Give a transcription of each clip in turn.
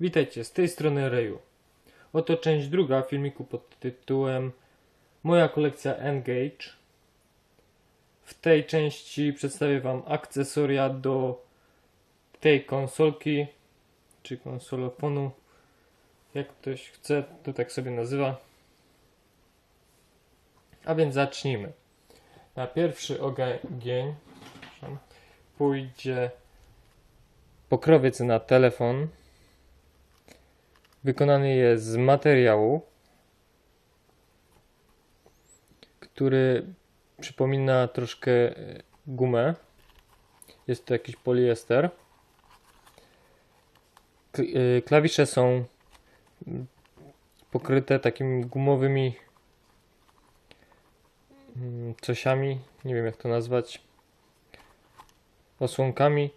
Witajcie, z tej strony Reju. Oto część druga filmiku pod tytułem Moja kolekcja Engage. W tej części przedstawię Wam akcesoria do tej konsolki, czy konsolofonu, jak ktoś chce, to tak sobie nazywa. A więc zacznijmy. Na pierwszy ogień pójdzie pokrowiec na telefon. Wykonany jest z materiału, który przypomina troszkę e, gumę. Jest to jakiś poliester. E, Klawisze są pokryte takimi gumowymi mm, cosiami, nie wiem jak to nazwać, osłonkami,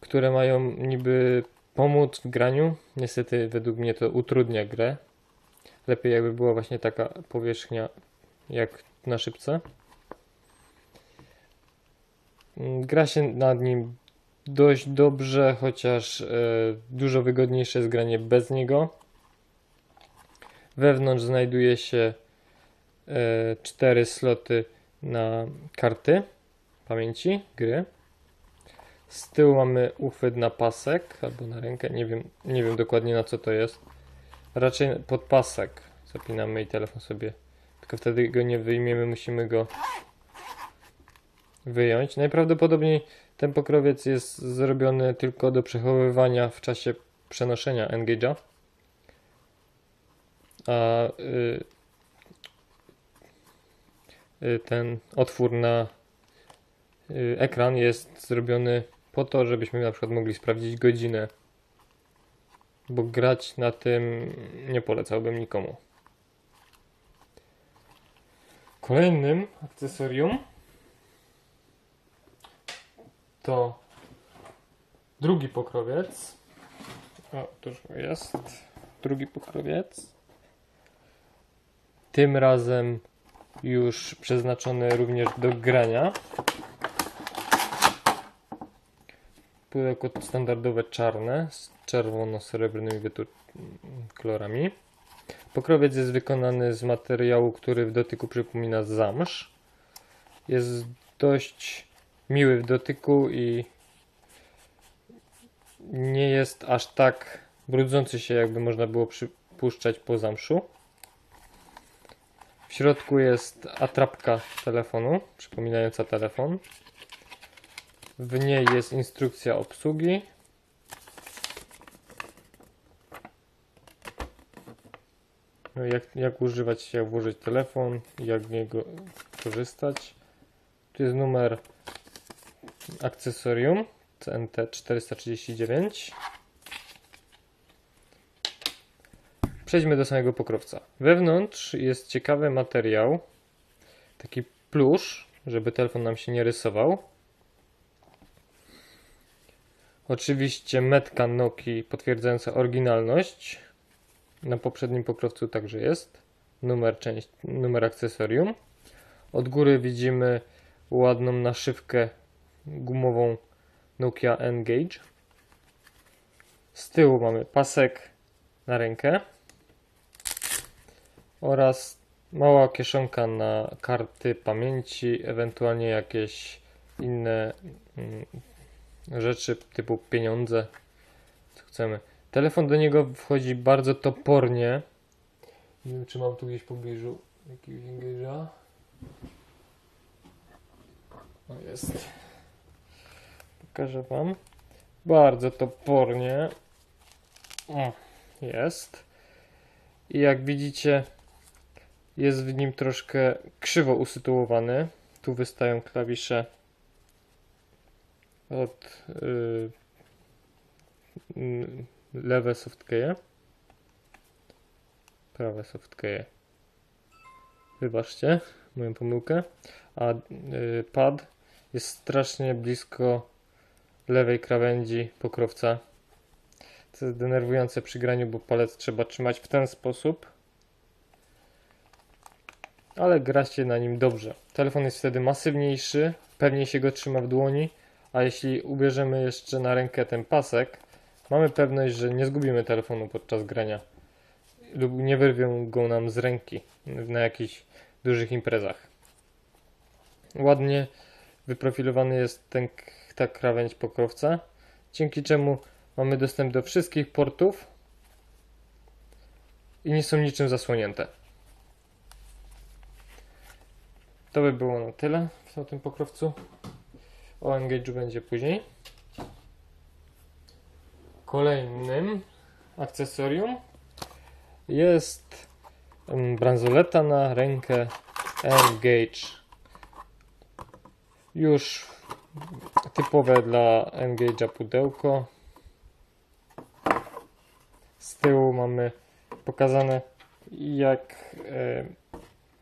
które mają niby pomóc w graniu. Niestety według mnie to utrudnia grę. Lepiej jakby była właśnie taka powierzchnia jak na szybce. Gra się nad nim dość dobrze, chociaż e, dużo wygodniejsze jest granie bez niego. Wewnątrz znajduje się e, cztery sloty na karty pamięci gry. Z tyłu mamy uchwyt na pasek albo na rękę, nie wiem, nie wiem dokładnie na co to jest. Raczej pod pasek zapinamy i telefon sobie, tylko wtedy go nie wyjmiemy, musimy go wyjąć. Najprawdopodobniej ten pokrowiec jest zrobiony tylko do przechowywania w czasie przenoszenia engage'a. A y, y, ten otwór na y, ekran jest zrobiony po to, żebyśmy na przykład mogli sprawdzić godzinę. Bo grać na tym nie polecałbym nikomu. Kolejnym akcesorium to drugi pokrowiec. O, już jest. Drugi pokrowiec. Tym razem już przeznaczony również do grania. Pudełko standardowe czarne z czerwono-srebrnymi kolorami. Pokrowiec jest wykonany z materiału, który w dotyku przypomina zamsz. Jest dość miły w dotyku i nie jest aż tak brudzący się, jakby można było przypuszczać po zamszu. W środku jest atrapka telefonu, przypominająca telefon. W niej jest instrukcja obsługi. No jak, jak używać, jak włożyć telefon, jak z niego korzystać. Tu jest numer akcesorium CNT 439. Przejdźmy do samego pokrowca. Wewnątrz jest ciekawy materiał, taki plusz, żeby telefon nam się nie rysował. Oczywiście metka Noki potwierdzająca oryginalność. Na poprzednim pokrowcu także jest. Numer, część, numer akcesorium. Od góry widzimy ładną naszywkę gumową Nokia Engage. Z tyłu mamy pasek na rękę oraz mała kieszonka na karty pamięci, ewentualnie jakieś inne mm, rzeczy typu pieniądze, co chcemy. Telefon do niego wchodzi bardzo topornie. Nie wiem, czy mam tu gdzieś w pobliżu jakiegoś engage'a. O, jest. Pokażę Wam. Bardzo topornie. O, jest. I jak widzicie, jest w nim troszkę krzywo usytuowany. Tu wystają klawisze od y, y, lewe softkeje, prawe softkeje. Wybaczcie moją pomyłkę. A y, pad jest strasznie blisko lewej krawędzi pokrowca. Co jest denerwujące przy graniu, bo palec trzeba trzymać w ten sposób. Ale gra się na nim dobrze. Telefon jest wtedy masywniejszy, pewniej się go trzyma w dłoni, a jeśli ubierzemy jeszcze na rękę ten pasek, mamy pewność, że nie zgubimy telefonu podczas grania lub nie wyrwią go nam z ręki na jakichś dużych imprezach. Ładnie wyprofilowany jest ten, ta krawędź pokrowca, dzięki czemu mamy dostęp do wszystkich portów i nie są niczym zasłonięte. To by było na tyle w tym pokrowcu. O engage'u będzie później. Kolejnym akcesorium jest bransoleta na rękę Engage. Już typowe dla Engage'a pudełko. Z tyłu mamy pokazane jak e,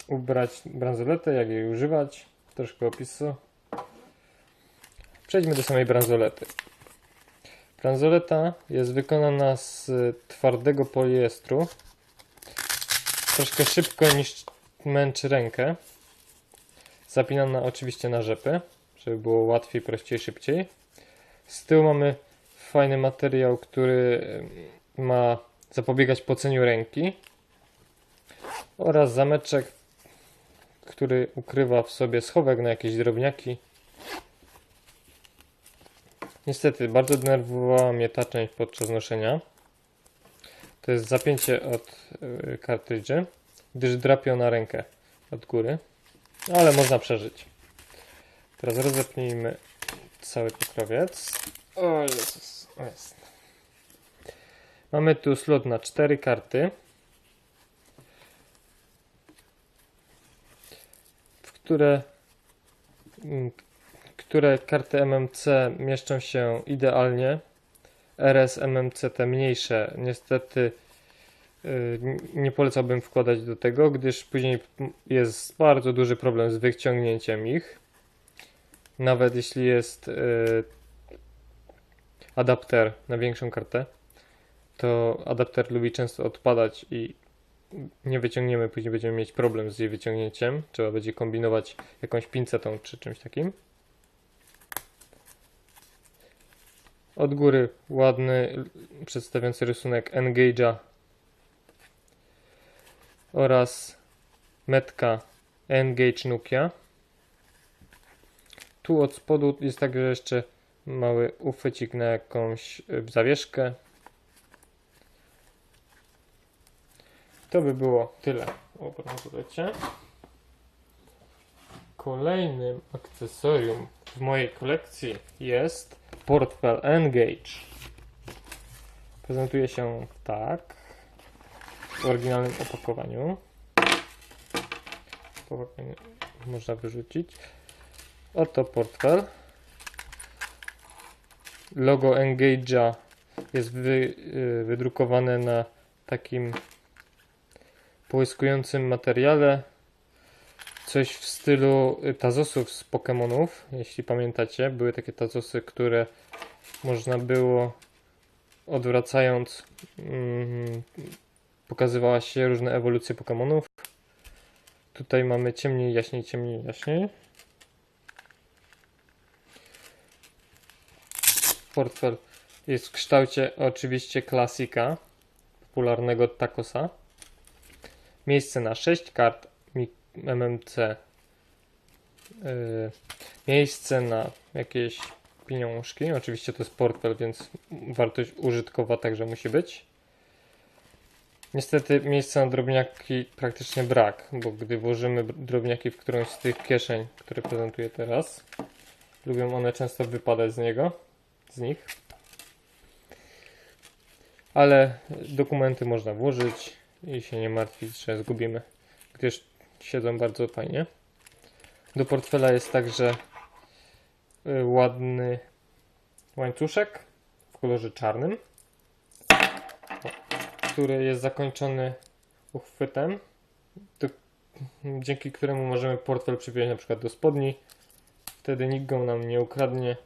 ubrać bransoletę, jak jej używać. Troszkę opisu. Przejdźmy do samej bransolety. Bransoleta jest wykonana z twardego poliestru. Troszkę szybko niż męczy rękę. Zapinana oczywiście na rzepy, żeby było łatwiej, prościej, szybciej. Z tyłu mamy fajny materiał, który ma zapobiegać poceniu ręki. Oraz zameczek, który ukrywa w sobie schowek na jakieś drobniaki. Niestety, bardzo denerwowała mnie ta część podczas noszenia. To jest zapięcie od y, kartridży, gdyż drapią na rękę od góry. No, ale można przeżyć. Teraz rozepnijmy cały pokrowiec. O Jezus, o jest. Mamy tu slot na cztery karty, w które mm, które karty MMC mieszczą się idealnie. RS MMC te mniejsze niestety y, nie polecałbym wkładać do tego, gdyż później jest bardzo duży problem z wyciągnięciem ich. Nawet jeśli jest y, adapter na większą kartę, to adapter lubi często odpadać i nie wyciągniemy, później będziemy mieć problem z jej wyciągnięciem. Trzeba będzie kombinować jakąś pincetą czy czymś takim. Od góry ładny, przedstawiający rysunek Engage'a oraz metka Engage Nokia. Tu od spodu jest także jeszcze mały uchwycik na jakąś y, zawieszkę. To by było tyle o bransolecie. Kolejnym akcesorium w mojej kolekcji jest portfel Engage. Prezentuje się tak w oryginalnym opakowaniu. Opakowanie można wyrzucić. Oto portfel. Logo Engage'a jest wy, y, wydrukowane na takim połyskującym materiale. Coś w stylu tazosów z Pokémonów, jeśli pamiętacie. Były takie tazosy, które można było odwracając mm, pokazywała się różne ewolucje Pokémonów. Tutaj mamy ciemniej, jaśniej, ciemniej, jaśniej. Portfel jest w kształcie oczywiście klasika, popularnego takosa. Miejsce na 6 kart MMC. Yy, miejsce na jakieś pieniążki. Oczywiście to jest portfel, więc wartość użytkowa także musi być. Niestety miejsca na drobniaki praktycznie brak, bo gdy włożymy drobniaki w którąś z tych kieszeń, które prezentuję teraz, lubią one często wypadać z niego, z nich. Ale dokumenty można włożyć i się nie martwić, że zgubimy, gdyż siedzą bardzo fajnie. Do portfela jest także y, ładny łańcuszek w kolorze czarnym, który jest zakończony uchwytem, dzięki któremu możemy portfel przypiąć na przykład do spodni. Wtedy nikt go nam nie ukradnie,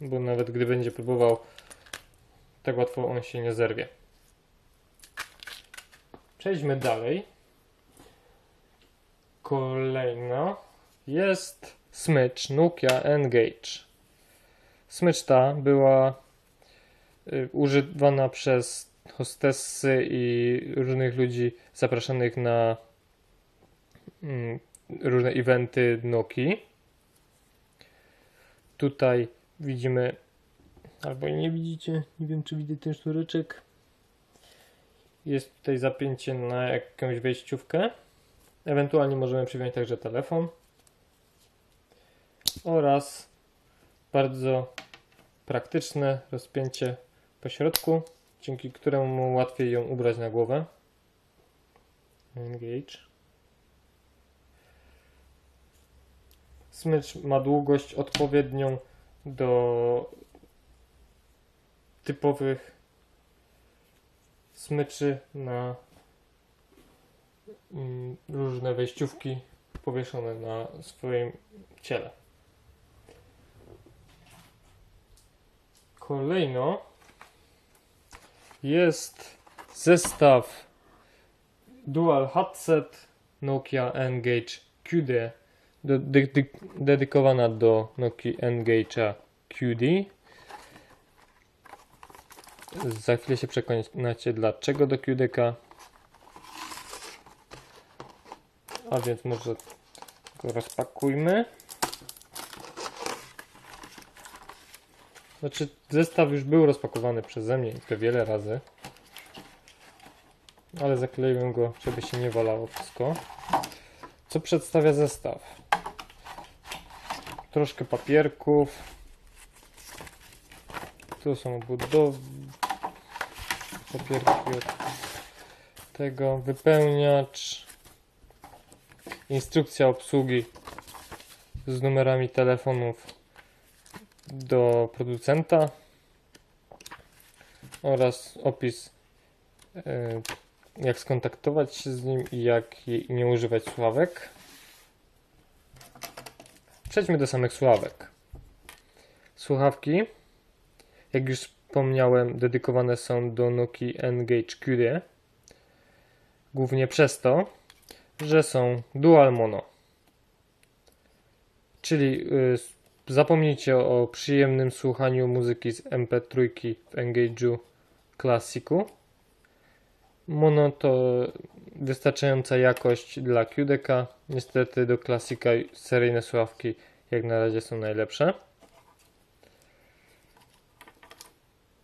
bo nawet gdy będzie próbował, tak łatwo on się nie zerwie. Przejdźmy dalej. Kolejno jest smycz Nokia Engage. Smycz ta była y, używana przez hostessy i różnych ludzi zapraszanych na mm, różne eventy Nokii. Tutaj widzimy, albo nie widzicie, nie wiem czy widać ten sznureczek. Jest tutaj zapięcie na jakąś wejściówkę. Ewentualnie możemy przypiąć także telefon. Oraz bardzo praktyczne rozpięcie po środku, dzięki któremu łatwiej ją ubrać na głowę. Engage. Smycz ma długość odpowiednią do typowych smyczy na różne wejściówki powieszone na swoim ciele. Kolejno jest zestaw Dual Headset Nokia N-Gage QD dedykowana do Nokia N-Gage'a QD. Za chwilę się przekonacie dlaczego do QDK. A więc może go rozpakujmy. Znaczy, zestaw już był rozpakowany przeze mnie i to wiele razy. Ale zakleiłem go, żeby się nie walało wszystko. Co przedstawia zestaw? Troszkę papierków. Tu są budow... papierki od tego, wypełniacz, instrukcja obsługi z numerami telefonów do producenta oraz opis e, jak skontaktować się z nim i jak nie używać sławek. Przejdźmy do samych sławek. Słuchawki, jak już wspomniałem, dedykowane są do Nokia N-Gage QD. Głównie przez to, że są dual mono. Czyli y, Zapomnijcie o przyjemnym słuchaniu muzyki z MP3 w Engage'u Classicu. Mono to wystarczająca jakość dla QDK. Niestety do Classica seryjne słuchawki jak na razie są najlepsze.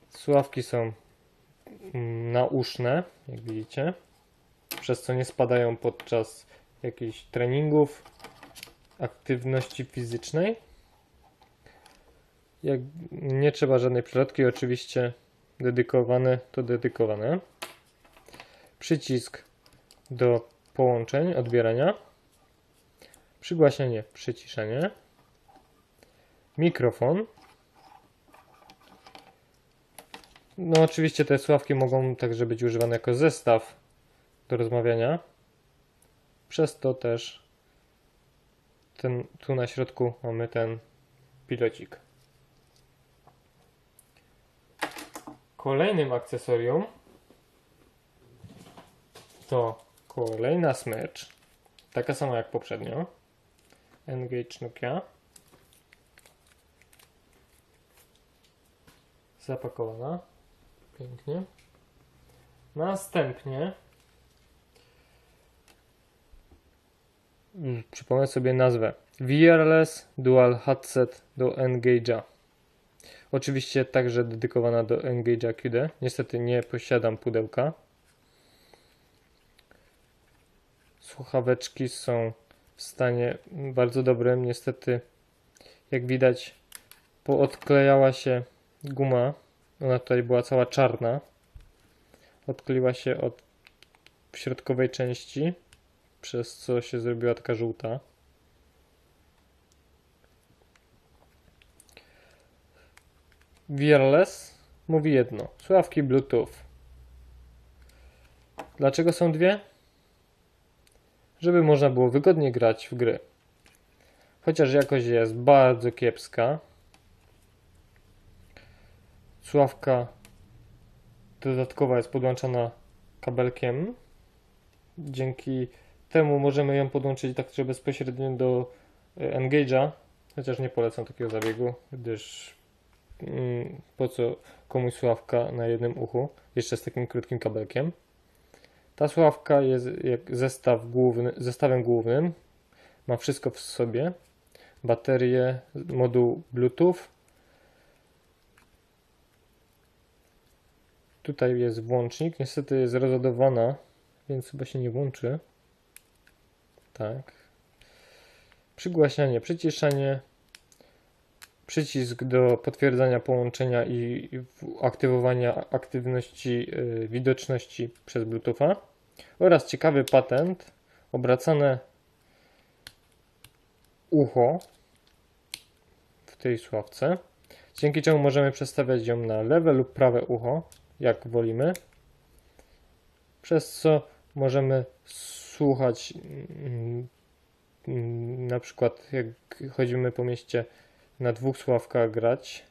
Słuchawki są mm, nauszne, jak widzicie, przez co nie spadają podczas jakichś treningów, aktywności fizycznej. Jak nie trzeba żadnej przelotki, oczywiście dedykowane to dedykowane. Przycisk do połączeń, odbierania. Przygłaśnianie, przyciszenie. Mikrofon. No oczywiście te sławki mogą także być używane jako zestaw do rozmawiania. Przez to też ten, tu na środku mamy ten pilocik. Kolejnym akcesorium to kolejna smycz, taka sama jak poprzednio. Engage Nokia. Zapakowana. Pięknie. Następnie przypomnę sobie nazwę. Wireless Dual Headset do Engage'a. Oczywiście także dedykowana do Engage'a QD. Niestety nie posiadam pudełka. Słuchaweczki są w stanie bardzo dobrym. Niestety, jak widać, poodklejała się guma. Ona tutaj była cała czarna. Odkleiła się od środkowej części, przez co się zrobiła taka żółta. Wireless mówi jedno. Słuchawki Bluetooth. Dlaczego są dwie? Żeby można było wygodnie grać w gry. Chociaż jakość jest bardzo kiepska. Słuchawka dodatkowa jest podłączona kabelkiem. Dzięki temu możemy ją podłączyć tak, że bezpośrednio do e, Engage'a. Chociaż nie polecam takiego zabiegu, gdyż mm, po co komuś sławka na jednym uchu, jeszcze z takim krótkim kabelkiem. Ta sławka jest jak zestaw główny, zestawem głównym, ma wszystko w sobie, baterię, moduł Bluetooth. Tutaj jest włącznik, niestety jest rozładowana, więc chyba się nie włączy. Tak. Przygłaśnianie, przyciszanie, przycisk do potwierdzania połączenia i aktywowania aktywności y, widoczności przez Bluetootha oraz ciekawy patent obracane ucho w tej sławce, dzięki czemu możemy przestawiać ją na lewe lub prawe ucho, jak wolimy, przez co możemy słuchać mm, mm, na przykład jak chodzimy po mieście na dwóch sławkach grać,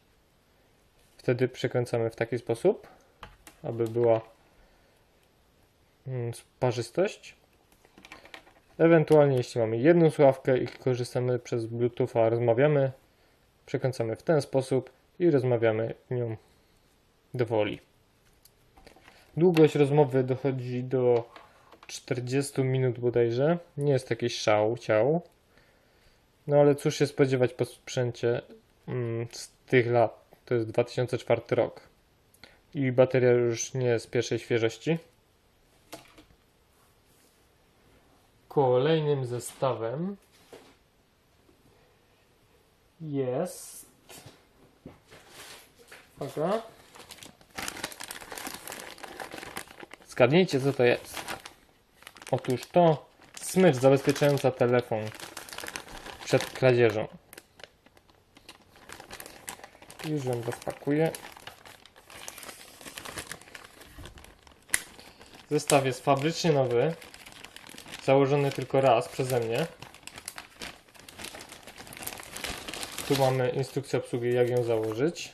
wtedy przekręcamy w taki sposób, aby była mm, parzystość. Ewentualnie, jeśli mamy jedną sławkę i korzystamy przez Bluetootha, rozmawiamy, przekręcamy w ten sposób i rozmawiamy nią dowoli. Długość rozmowy dochodzi do 40 minut bodajże. Nie jest jakiś szał, ciał. No ale cóż się spodziewać po sprzęcie mm, z tych lat. To jest 2004 rok. I bateria już nie jest pierwszej świeżości. Kolejnym zestawem jest. Uwaga. Zgadnijcie, co to jest. Otóż to smycz zabezpieczająca telefon przed kradzieżą. Już ją rozpakuję. Zestaw jest fabrycznie nowy. Założony tylko raz przeze mnie. Tu mamy instrukcję obsługi, jak ją założyć.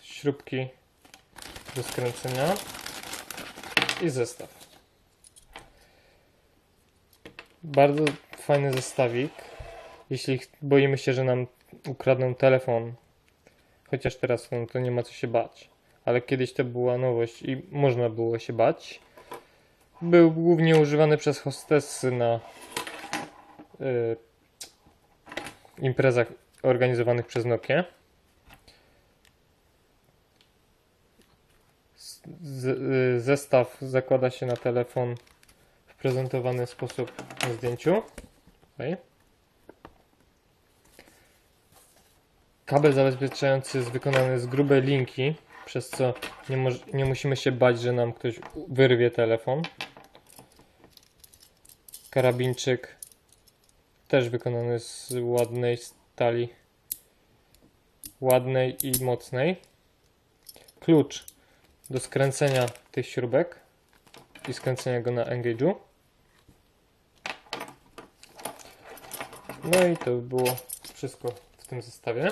Śrubki do skręcenia i zestaw. Bardzo fajny zestawik. Jeśli boimy się, że nam ukradną telefon, chociaż teraz no, to nie ma co się bać, ale kiedyś to była nowość i można było się bać. Był głównie używany przez hostessy na y, imprezach organizowanych przez Nokia. Z, y, zestaw zakłada się na telefon w prezentowany sposób na zdjęciu. Tutaj. Kabel zabezpieczający jest wykonany z grubej linki, przez co nie, nie musimy się bać, że nam ktoś wyrwie telefon. Karabinczyk też wykonany z ładnej stali, ładnej i mocnej. Klucz do skręcenia tych śrubek i skręcenia go na engage'u. No i to by było wszystko w tym zestawie.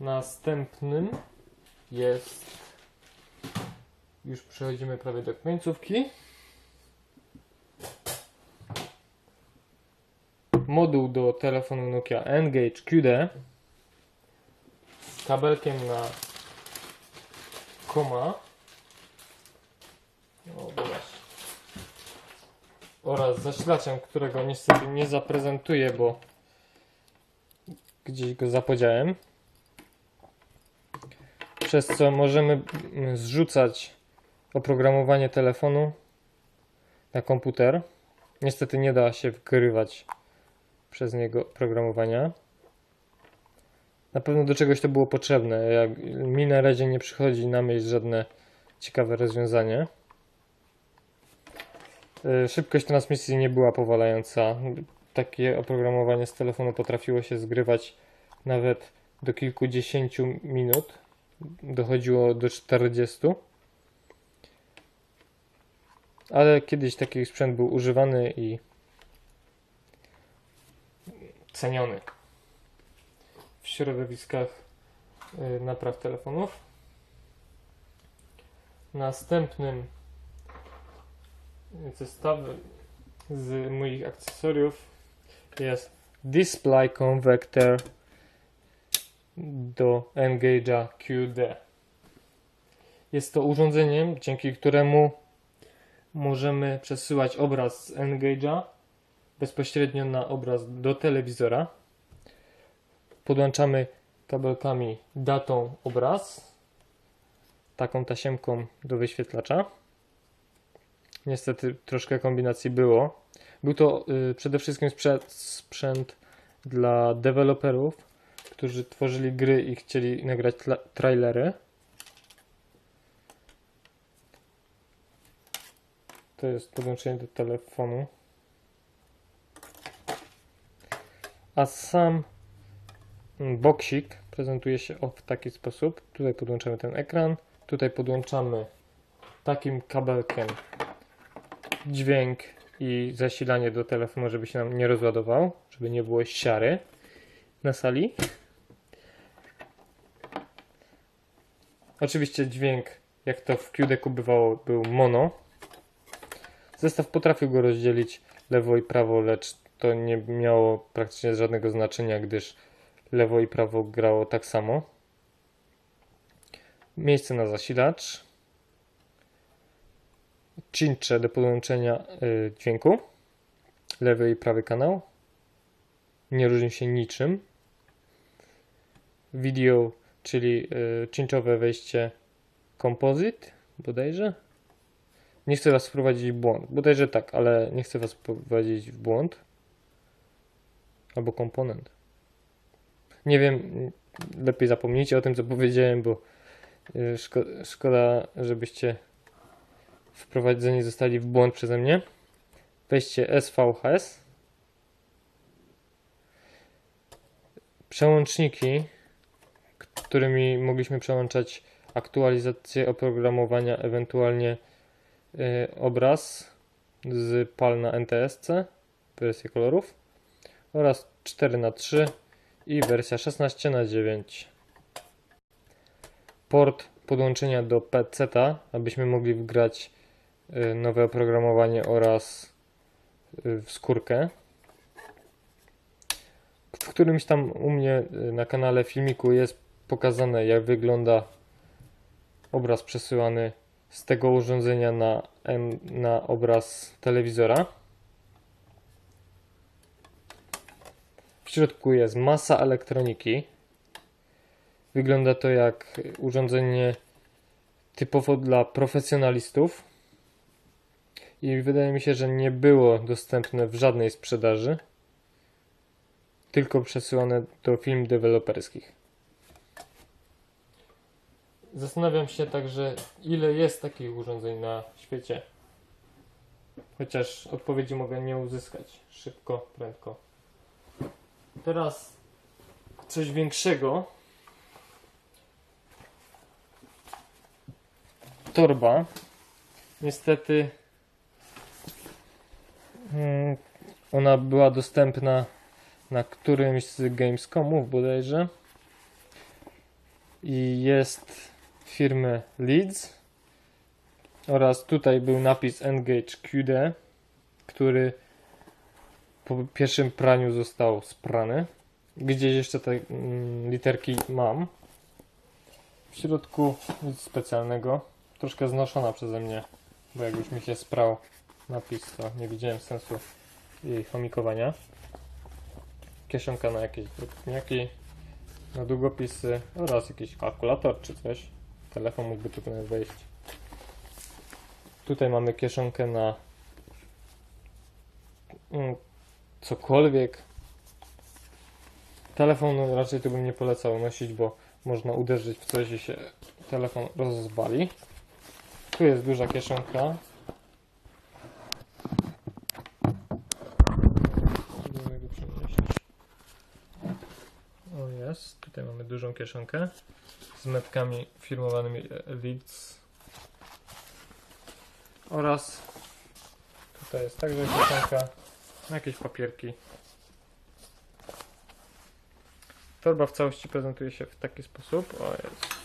Następnym jest. Już przechodzimy prawie do końcówki. Moduł do telefonu Nokia Engage QD kabelkiem na koma. Oraz zaślaczem, którego niestety nie zaprezentuję, bo gdzieś go zapodziałem. Przez co możemy zrzucać oprogramowanie telefonu na komputer. Niestety nie da się wgrywać przez niego programowania. Na pewno do czegoś to było potrzebne. Jak mi na razie nie przychodzi na myśl żadne ciekawe rozwiązanie. Y, Szybkość transmisji nie była powalająca. Takie oprogramowanie z telefonu potrafiło się zgrywać nawet do kilkudziesięciu minut. Dochodziło do 40. Ale kiedyś taki sprzęt był używany i ceniony w środowiskach y, napraw telefonów. Następnym zestawem z moich akcesoriów jest Display Convector do Engage'a QD. Jest to urządzeniem, dzięki któremu możemy przesyłać obraz z Engage'a bezpośrednio na obraz do telewizora. Podłączamy kabelkami datą obraz, taką tasiemką do wyświetlacza. Niestety troszkę kombinacji było. Był to y, przede wszystkim sprzęt, sprzęt dla deweloperów, którzy tworzyli gry i chcieli nagrać trailery. To jest podłączenie do telefonu. A sam boksik prezentuje się w taki sposób. Tutaj podłączamy ten ekran. Tutaj podłączamy takim kabelkiem dźwięk i zasilanie do telefonu, żeby się nam nie rozładował, żeby nie było siary na sali. Oczywiście dźwięk, jak to w QDQ bywało, był mono. Zestaw potrafił go rozdzielić lewo i prawo, lecz to nie miało praktycznie żadnego znaczenia, gdyż lewo i prawo grało tak samo. Miejsce na zasilacz. Cincze do podłączenia y, dźwięku. Lewy i prawy kanał. Nie różni się niczym. Video, czyli y, cinchowe wejście Composite, bodajże. Nie chcę Was wprowadzić w błąd. Bodajże tak, ale nie chcę Was wprowadzić w błąd. Albo komponent. Nie wiem, lepiej zapomnijcie o tym, co powiedziałem, bo y, szko szkoda, żebyście wprowadzeni zostali w błąd przeze mnie. Weźcie SVHS. Przełączniki, którymi mogliśmy przełączać aktualizację oprogramowania, ewentualnie y, obraz z PAL na NTSC, wersję kolorów oraz 4 na 3 i wersja 16 na 9 Port podłączenia do PC, abyśmy mogli wgrać y, nowe oprogramowanie oraz y, skórkę. W którymś tam u mnie y, na kanale filmiku jest pokazane jak wygląda obraz przesyłany z tego urządzenia na, na obraz telewizora. Środku jest masa elektroniki. Wygląda to jak urządzenie typowo dla profesjonalistów. I wydaje mi się, że nie było dostępne w żadnej sprzedaży. Tylko przesyłane do film deweloperskich. Zastanawiam się także, ile jest takich urządzeń na świecie. Chociaż odpowiedzi mogę nie uzyskać szybko, prędko. Teraz coś większego. Torba. Niestety mm, ona była dostępna na którymś z Gamescomów bodajże. I jest firmy Leeds. Oraz tutaj był napis Engage QD, który po pierwszym praniu został sprany. Gdzieś jeszcze te mm, literki mam. W środku nic specjalnego. Troszkę znoszona przeze mnie, bo jak już mi się sprał napis, to nie widziałem sensu jej chomikowania. Kieszonka na jakieś drobniaki, na długopisy oraz jakiś kalkulator czy coś. Telefon mógłby tu wejść. Tutaj mamy kieszonkę na mm, cokolwiek. Telefon raczej tu bym nie polecał nosić, bo można uderzyć w coś i się telefon rozwali. Tu jest duża kieszonka. O jest, tutaj mamy dużą kieszonkę z metkami firmowanymi Leeds oraz tutaj jest także kieszonka jakieś papierki. Torba w całości prezentuje się w taki sposób. O jest.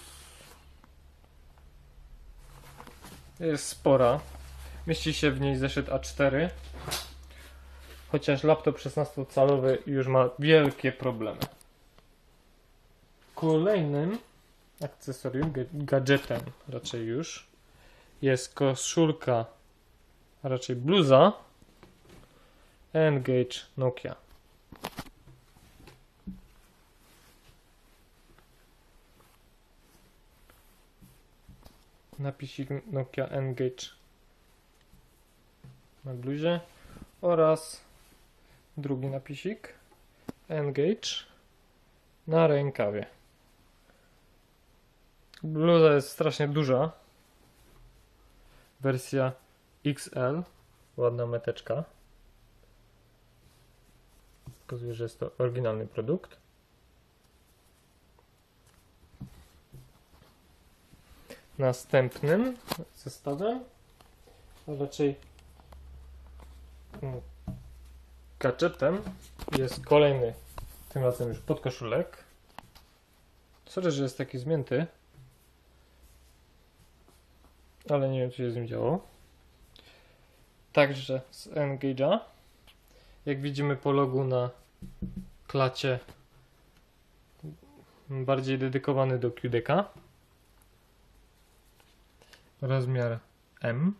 Jest spora. Mieści się w niej zeszyt A4 chociaż laptop 16-calowy już ma wielkie problemy. Kolejnym akcesorium, ga- gadżetem raczej już, jest koszulka, raczej bluza Engage Nokia. Napisik Nokia Engage na bluzie oraz drugi napisik Engage na rękawie. Bluza jest strasznie duża. Wersja XL. Ładna meteczka. Pokazuje, że jest to oryginalny produkt. Następnym zestawem, a raczej mm, gadżetem jest kolejny, tym razem już podkoszulek. Sorry, że jest taki zmięty, ale nie wiem, co się z nim działo. Także z Engage'a, jak widzimy po logu na klacie, bardziej dedykowany do QDK. Rozmiar M.